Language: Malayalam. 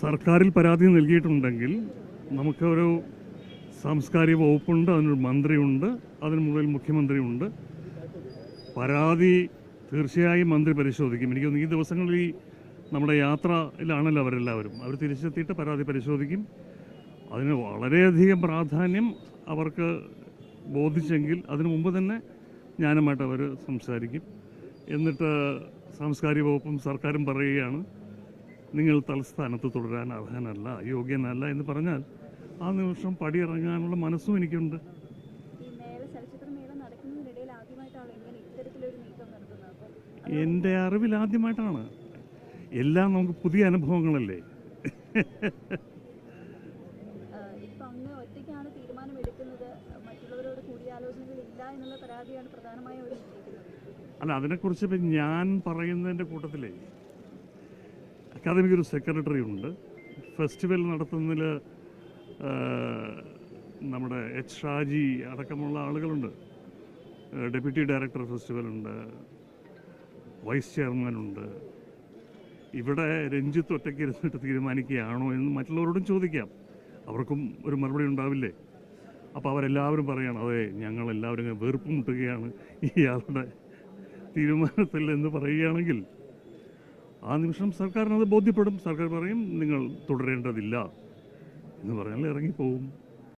സർക്കാരിൽ പരാതി നൽകിയിട്ടുണ്ടെങ്കിൽ നമുക്കൊരു സാംസ്കാരിക വകുപ്പുണ്ട് അതിനൊരു മന്ത്രിയുണ്ട് അതിന് മുകളിൽ മുഖ്യമന്ത്രിയുണ്ട്. പരാതി തീർച്ചയായും മന്ത്രി പരിശോധിക്കും. എനിക്ക് ഈ ദിവസങ്ങളിൽ ഈ നമ്മുടെ യാത്രയിലാണല്ലോ അവരെല്ലാവരും. അവർ തിരിച്ചെത്തിയിട്ട് പരാതി പരിശോധിക്കും. അതിന് വളരെയധികം പ്രാധാന്യം അവർക്ക് ബോധിച്ചെങ്കിൽ അതിനു മുമ്പ് തന്നെ ഞാനുമായിട്ട് അവർ സംസാരിക്കും. എന്നിട്ട് സാംസ്കാരിക വകുപ്പും സർക്കാരും പറയുകയാണ് നിങ്ങൾ തലസ്ഥാനത്ത് തുടരാൻ അർഹനല്ല യോഗ്യനല്ല എന്ന് പറഞ്ഞാൽ ആ നിമിഷം പടിയിറങ്ങാനുള്ള മനസ്സും എനിക്കുണ്ട്. എന്റെ അറിവിൽ ആദ്യമായിട്ടാണ്. എല്ലാം നമുക്ക് പുതിയ അനുഭവങ്ങളല്ലേ? അല്ല അതിനെക്കുറിച്ച് ഇപ്പം ഞാൻ പറയുന്നതിന്റെ കൂട്ടത്തിലേ അക്കാദമിക്ക് ഒരു സെക്രട്ടറി ഉണ്ട് ഫെസ്റ്റിവൽ നടത്തുന്നതിൽ നമ്മുടെ എച്ച് ഷാജി അടക്കമുള്ള ആളുകളുണ്ട്. ഡെപ്യൂട്ടി ഡയറക്ടർ ഫെസ്റ്റിവലുണ്ട്. വൈസ് ചെയർമാനുണ്ട്. ഇവിടെ രഞ്ജിത്ത് ഒറ്റയ്ക്ക് ഇരുന്നിട്ട് തീരുമാനിക്കുകയാണോ എന്ന് മറ്റുള്ളവരോടും ചോദിക്കാം. അവർക്കും ഒരു മറുപടി ഉണ്ടാവില്ലേ? അപ്പോൾ അവരെല്ലാവരും പറയണം അതെ ഞങ്ങളെല്ലാവരും വെറുപ്പ് മുട്ടുകയാണ് ഇയാളുടെ തീരുമാനത്തിൽ എന്ന് പറയുകയാണെങ്കിൽ ആ നിമിഷം സർക്കാരിനത് ബോധ്യപ്പെടും. സർക്കാർ പറയും നിങ്ങൾ തുടരേണ്ടതില്ല. എന്ന് പറഞ്ഞാൽ ഇറങ്ങിപ്പോവും.